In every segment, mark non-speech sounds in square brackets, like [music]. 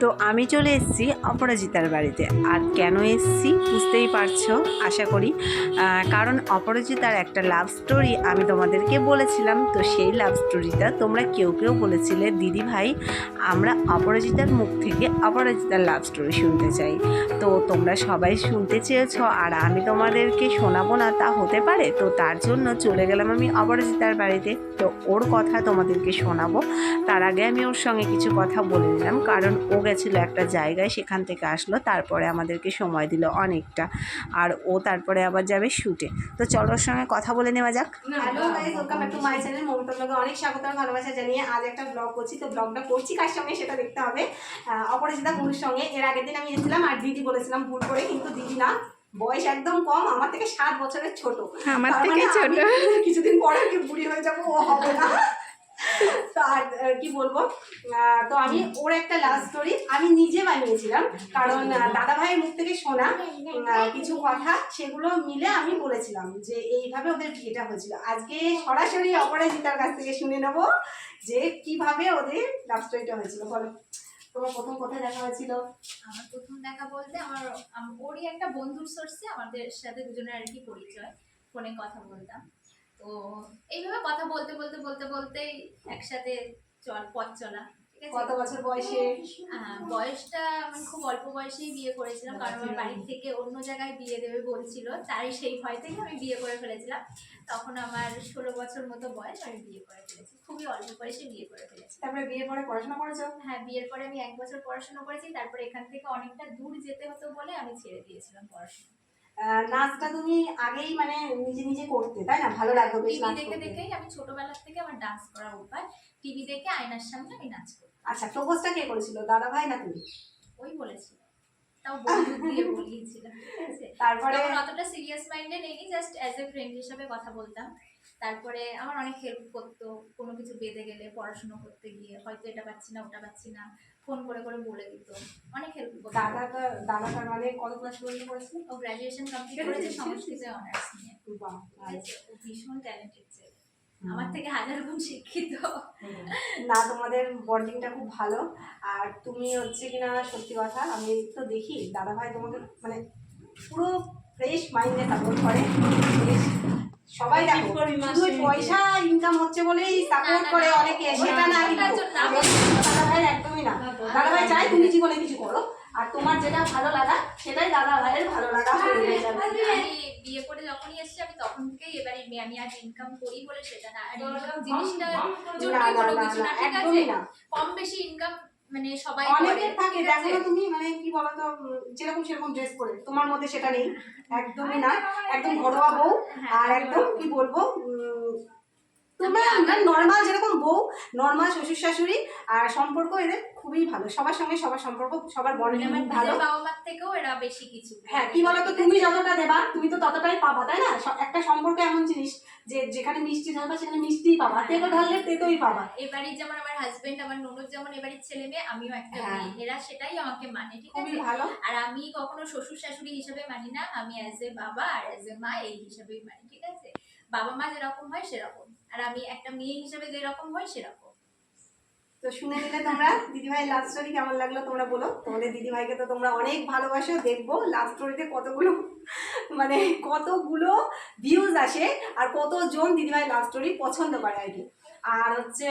তো আমি চলে এসেছি অপরাজিতার বাড়িতে। আর কেন এসেছি বুঝতেই পারছ? আশা করি। কারণ অপরাজিতার একটা লাভ স্টোরি আমি তোমাদেরকে বলেছিলাম। তো সেই লাভ স্টোরিটা তোমরা কেউ কেউ বলেছিলে, দিদি ভাই, আমরা অপরাজিতার মুখ থেকে অপরাজিতার লাভ স্টোরি শুনতে চাই। তো তোমরা সবাই শুনতে চেয়েছো, আর আমি তোমাদেরকে শোনাবো না, তা হতে পারে? তো তার জন্য চলে গেলাম আমি অপরাজিতার বাড়িতে। তো ওর কথা তোমাদেরকে শোনাবো। তার আগে আমি ওর সঙ্গে কিছু কথা বলে নিলাম, কারণ ও গেছিল একটা জায়গায় সেখান থেকে আসলো তারপরে আমাদেরকে সময় দিল অনেকটা। আর ও তারপরে আবার যাবে শুটে। তো চলো ওর সঙ্গে কথা বলে নেওয়া যাক। Hello welcome back to my channel Mamata ব্লগে অনেক স্বাগত আর ভালোবাসা জানিয়ে আজ একটা ব্লগ করছি। তো ব্লগটা করছি কার সঙ্গে সেটা দেখতে হবে। অপরাজিতা গুরুর সঙ্গে। এর আগের দিন আমি এসেছিলাম আর দিদি বলেছিলাম ভুল করে কিন্তু দিদি না। বয়স একদম কম আমার থেকে সাত বছরের ছোট। আমার থেকে মানে ছোট। কিছুদিন পরে বুড়ি হয়ে যাব ও হবে না। কি বলব? তো আমি ওর একটা লাভ স্টোরি আমি নিজে বানিয়েছিলাম, কারণ দাদা ভাইয়ের মুখ থেকে শোনা কিছু কথা, সেগুলো মিলে আমি বলেছিলাম যে এইভাবে ওদের বিয়েটা হয়েছিল। আজকে সরাসরি অপরাজিতার কাছ থেকে শুনে নেব যে কীভাবে ওদের লাভ স্টোরিটা হয়েছিল। বলো, তোমার প্রথম কোথায় দেখা হয়েছিল? আমার প্রথম দেখা বলতে আমার ওরই একটা বন্ধুর সোর্সে আমাদের সাথে দুজনের আর কি পরিচয়, ফোনে কথা বলতাম। তো এইভাবে কথা বলতে বলতে বলতে, বলতেই একসাথে চল পথ চলা কত বছর বয়সে? বয়সটা আমি খুব অল্প বয়সেই বিয়ে করেছিলাম কারণ আমার বাড়ির থেকে অন্য জায়গায় বিয়ে দেবে বলছিল তাই সেই ভয় থেকে আমি বিয়ে করে ফেলেছিলাম। তখন আমার ষোলো বছর মতো বয়স আমি বিয়ে করে ফেলেছি খুবই অল্প বয়সে বিয়ে করে ফেলেছি। তারপরে বিয়ে পরে পড়াশোনা করেছ? হ্যাঁ বিয়ের পরে আমি এক বছর পড়াশোনা করেছি তারপরে এখান থেকে অনেকটা দূর যেতে হতো বলে আমি ছেড়ে দিয়েছিলাম পড়াশোনা। নাচটা তুমি আগেই মানে নিজে নিজে করতে তাই না? ভালো লাগতো বেশ টিভি নাচ দেখে দেখেই আমি ছোটবেলা থেকে আমার ডান্স করা উপায় টিভি দেখে আয়নার সামনে আমি নাচ করি। আচ্ছা প্রপোজটা কে করেছিল? দাদা ভাই না তুমি? ওই বলেছিল। তাও বন্ধু দিয়ে বলিয়েছিল তারপরে তখন অতটা সিরিয়াস মাইন্ডে নেই জাস্ট অ্যাজ এ ফ্রেন্ড হিসাবে কথা বলতাম। তারপরে আমার অনেক হেল্প করতো কোনো কিছু বেঁধে গেলে পড়াশুনো করতে গিয়ে হয়তো এটা পাচ্ছি না ওটা পাচ্ছি না ফোন করে করে বলে দিত। অনেক হেল্প করতো। দাদা দাদা তার মানে কত ক্লাস পর্যন্ত করেছিল ও গ্র্যাজুয়েশন কমপ্লিট করেছে সংস্কৃতে অনার্স নিয়ে। ভীষণ ট্যালেন্টেড ছেলে। আমার থেকে হাজার গুণ শিক্ষিত না তোমাদের বন্ডিংটা খুব ভালো আর তুমি হচ্ছে কিনা সত্যি কথা আমি তো দেখি দাদা ভাই তোমাকে মানে পুরো ফ্রেশ মাইন্ডে সাপোর্ট করে সবাই দেখো শুধু পয়সা ইনকাম হচ্ছে বলেই সাপোর্ট করে অনেকে সেটা না দাদা ভাই একদমই না দাদা ভাই চাই তুমি জীবনে কিছু করো আর তোমার যেটা ভালো লাগা সেটাই দাদা ভাইয়ের ভালো লাগা হয়ে যাবে বিয়ে করে যখনই এসেছি আমি তখন থেকেই এবারে আমি আজ ইনকাম করি বলে সেটা না। আর ইনকাম জিনিসটা জটিল কোনো কিছু না ঠিক আছে? কম বেশি ইনকাম মানে সবাই করে অনেকের থাকে দেখো তুমি মানে কি বলতো যেরকম সেরকম ড্রেস পরে তোমার মধ্যে সেটা নেই। একদমই না একদম ঘরোয়া বউ আর একদম কি বলব নর্মাল যেরকম বউ নর্মাল শ্বশুর শাশুড়ি আর সম্পর্ক এদের খুবই ভালো। সবার সঙ্গে সবার সম্পর্ক সবার মানে বন্ডিং ভালো। বাবা মার থেকেও এরা বেশি কিছু হ্যাঁ কি বলতো তুমি যতটা দেবা তুমি ততটাই পাবা তাই না? একটা সম্পর্ক এমন জিনিস যে যেখানে মিষ্টি ঢালবা সেখানে মিষ্টিই পাবা। তেতো ঢাললে তেতোই পাবা। এবারই যেমন আমার হাজবেন্ড আমার ননদ যেমন এবারের ছেলে মেয়ে আমিও একটা হ্যাঁ। মেয়ে। এরা সেটাই আমাকে মানে ঠিক আছে? ভালো। আর আমি কখনো শ্বশুর শাশুড়ি হিসেবে মানি না। আমি অ্যাজ এ বাবা আর অ্যাজ এ মা এই হিসেবেই মানি ঠিক আছে? বাবা মা যেরকম হয় সেরকম। আর আমি একটা মেয়ে হিসেবে যেরকম হয় সেরকম। তো শুনে নিলে তোমরা। দিদিভাই লাভ স্টোরি কেমন লাগল তোমরা বলো। তোমাদের দিদিভাইকে তো তোমরা অনেক ভালোবাসো, দেখব। লাভ স্টোরিতে কতগুলো মানে কতগুলো ভিউজ আসে আর কতজন দিদিভাই লাভ স্টোরি পছন্দ করে আর কি। আর হচ্ছে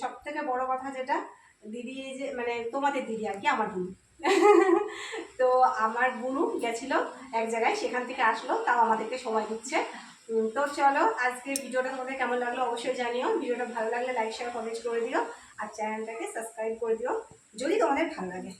সব থেকে বড় কথা যেটা, দিদি এই যে মানে তোমাদের দিদি আর কি, আমার বোন [laughs] তো আমার বোনও গেছিল এক জায়গায়, সেখান থেকে আসলো, তাও আমাদেরকে সময় দিচ্ছে। তো চলো আজকে ভিডিওটা তোমাদের কেমন লাগল অবশ্যই জানিও। ভিডিওটা ভালো লাগলে লাইক শেয়ার কমেন্ট করে দিও। আর চ্যানেলটাকে সাবস্ক্রাইব করে দিও, যদি তোমাদের ভালো লাগে।